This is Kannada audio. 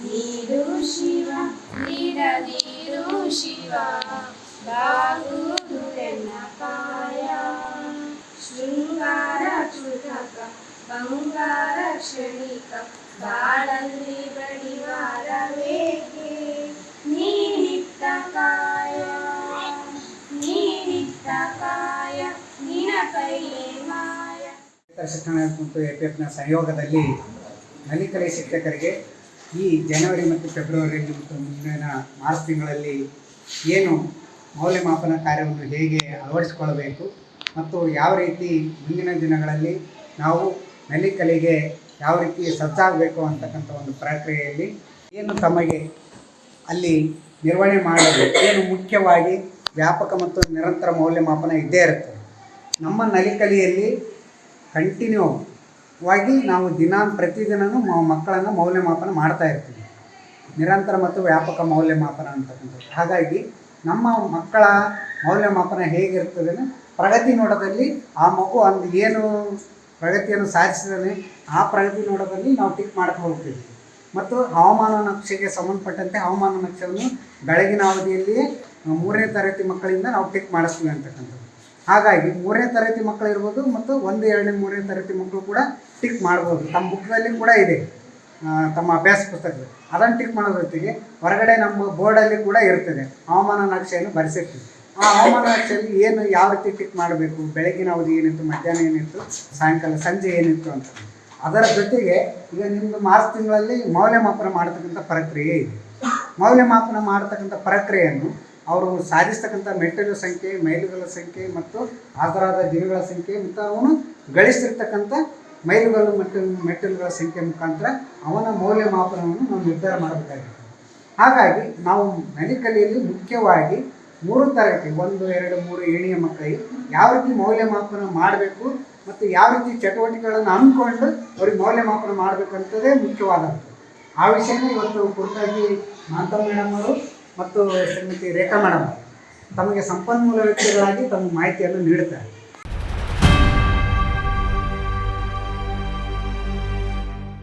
ನೀರು ಶಿವ ನೀಡದಿರು ಶಿವ ಬಾಗುವುದು ಪಾಯ. ಶೃಂಗಾರ ಕೃತಕ, ಬಂಗಾರ ಕ್ಷಣಿಕ, ಬಾಳಲ್ಲಿ ಬಡಿವಾರವೇಕೆ ನೀನಿತ್ತ ಕಾಯ ನೀನಿತ್ತ ಕಾಯ ನಿನ ಕೈಯೇ ಮಾಯ. ಶಿಕ್ಷಣ ಮತ್ತು ಎ ಪಿ ಎಫ್ನ ಸಹಯೋಗದಲ್ಲಿ ನಲಿಕಲೆ ಶಿಕ್ಷಕರಿಗೆ ಈ ಜನವರಿ ಮತ್ತು ಫೆಬ್ರವರಿಯಲ್ಲಿ ಮತ್ತು ಮುಂದಿನ ಮಾರ್ಚ್ ತಿಂಗಳಲ್ಲಿ ಏನು ಮೌಲ್ಯಮಾಪನ ಕಾರ್ಯವನ್ನು ಹೇಗೆ ಅಳವಡಿಸಿಕೊಳ್ಳಬೇಕು ಮತ್ತು ಯಾವ ರೀತಿ ಮುಂದಿನ ದಿನಗಳಲ್ಲಿ ನಾವು ನಲಿಕಲೆಗೆ ಯಾವ ರೀತಿ ಸಜ್ಜಾಗಬೇಕು ಅಂತಕ್ಕಂಥ ಒಂದು ಪ್ರಕ್ರಿಯೆಯಲ್ಲಿ ಏನು ತಮಗೆ ಅಲ್ಲಿ ನಿರ್ವಹಣೆ ಮಾಡಬೇಕು ಏನು ಮುಖ್ಯವಾಗಿ ವ್ಯಾಪಕ ಮತ್ತು ನಿರಂತರ ಮೌಲ್ಯಮಾಪನ ಇದ್ದೇ ಇರುತ್ತೆ. ನಮ್ಮ ನಲಿಕಲಿಯಲ್ಲಿ ಕಂಟಿನ್ಯೂ ವಾಗಿ ನಾವು ದಿನ ಪ್ರತಿದಿನವೂ ಮಕ್ಕಳನ್ನು ಮೌಲ್ಯಮಾಪನ ಮಾಡ್ತಾ ಇರ್ತೀವಿ. ನಿರಂತರ ಮತ್ತು ವ್ಯಾಪಕ ಮೌಲ್ಯಮಾಪನ ಅಂತಕ್ಕಂಥದ್ದು. ಹಾಗಾಗಿ ನಮ್ಮ ಮಕ್ಕಳ ಮೌಲ್ಯಮಾಪನ ಹೇಗಿರ್ತದೆ ಪ್ರಗತಿ ನೋಡೋದಲ್ಲಿ ಆ ಮಗು ಅಂದು ಏನು ಪ್ರಗತಿಯನ್ನು ಸಾಧಿಸಿದಾನೆ ಆ ಪ್ರಗತಿ ನೋಡೋದಲ್ಲಿ ನಾವು ಟಿಕ್ ಮಾಡ್ತಾ ಹೋಗ್ತೀವಿ. ಮತ್ತು ಹವಾಮಾನ ನಕ್ಷೆಗೆ ಸಂಬಂಧಪಟ್ಟಂತೆ ಹವಾಮಾನ ನಕ್ಷೆಯನ್ನು ಬೆಳಗಿನ ಅವಧಿಯಲ್ಲಿಯೇ ಮೂರನೇ ತರಗತಿ ಮಕ್ಕಳಿಂದ ನಾವು ಟಿಕ್ ಮಾಡಿಸ್ತೀವಿ ಅಂತಕ್ಕಂಥದ್ದು. ಹಾಗಾಗಿ ಮೂರನೇ ತರಗತಿ ಮಕ್ಕಳು ಇರ್ಬೋದು ಮತ್ತು ಒಂದು, ಎರಡನೇ, ಮೂರನೇ ತರಗತಿ ಮಕ್ಕಳು ಕೂಡ ಟಿಕ್ ಮಾಡ್ಬೋದು. ತಮ್ಮ ಬುಕ್ನಲ್ಲಿ ಕೂಡ ಇದೆ ತಮ್ಮ ಅಭ್ಯಾಸ ಪುಸ್ತಕದಲ್ಲಿ ಅದನ್ನು ಟಿಕ್ ಮಾಡೋದ್ರ ಜೊತೆಗೆ ಹೊರಗಡೆ ನಮ್ಮ ಬೋರ್ಡಲ್ಲಿ ಕೂಡ ಇರ್ತದೆ, ಹವಾಮಾನ ನಕ್ಷೆಯನ್ನು ಬರೆಸಿರ್ತೀವಿ. ಆ ಹವಾಮಾನ ನಕ್ಷೆಯಲ್ಲಿ ಏನು, ಯಾವ ರೀತಿ ಟಿಕ್ ಮಾಡಬೇಕು, ಬೆಳಗಿನ ಅವಧಿ ಏನಿತ್ತು, ಮಧ್ಯಾಹ್ನ ಏನಿತ್ತು, ಸಾಯಂಕಾಲ ಸಂಜೆ ಏನಿತ್ತು ಅಂತ. ಅದರ ಜೊತೆಗೆ ಈಗ ನಿಮ್ಮದು ಮಾರ್ಚ್ ತಿಂಗಳಲ್ಲಿ ಮೌಲ್ಯಮಾಪನ ಮಾಡತಕ್ಕಂಥ ಪ್ರಕ್ರಿಯೆ ಇದೆ. ಮೌಲ್ಯಮಾಪನ ಮಾಡತಕ್ಕಂಥ ಪ್ರಕ್ರಿಯೆಯನ್ನು ಅವರು ಸಾಧಿಸ್ತಕ್ಕಂಥ ಮೆಟ್ಟಿಲು ಸಂಖ್ಯೆ, ಮೈಲುಗಳ ಸಂಖ್ಯೆ ಮತ್ತು ಆಧಾರದ ದಿನಗಳ ಸಂಖ್ಯೆ ಮತ್ತು ಅವನು ಗಳಿಸಿರ್ತಕ್ಕಂಥ ಮೈಲುಗಳು ಮತ್ತು ಮೆಟ್ಟಿಲುಗಳ ಸಂಖ್ಯೆ ಮುಖಾಂತರ ಅವನ ಮೌಲ್ಯಮಾಪನವನ್ನು ನಾವು ನಿರ್ಧಾರ ಮಾಡಬೇಕಾಗಿದೆ ಹಾಗಾಗಿ ನಾವು ಮೆಡಿಕಲಿಯಲ್ಲಿ ಮುಖ್ಯವಾಗಿ ಮೂರು ತರಗತಿ, ಒಂದು, ಎರಡು, ಮೂರು ಏಣಿಯ ಮಕ್ಕಳಿಗೆ ಯಾವ ರೀತಿ ಮೌಲ್ಯಮಾಪನ ಮಾಡಬೇಕು ಮತ್ತು ಯಾವ ರೀತಿ ಚಟುವಟಿಕೆಗಳನ್ನು ಅಂದ್ಕೊಂಡು ಅವ್ರಿಗೆ ಮೌಲ್ಯಮಾಪನ ಮಾಡಬೇಕಂತದೇ ಮುಖ್ಯವಾದಂಥದ್ದು ಆ ವಿಷಯನೇ ಇವತ್ತು ಕುರಿತಾಗಿ ಮಾಂತ ಮೇಡಮ್ ಅವರು ಮತ್ತು ಶ್ರೀಮತಿ ರೇಖಾ ಮೇಡಮ್ ತಮಗೆ ಸಂಪನ್ಮೂಲ ವ್ಯಕ್ತಿಗಳಾಗಿ ತಮ್ಮ ಮಾಹಿತಿಯನ್ನು ನೀಡುತ್ತಾರೆ.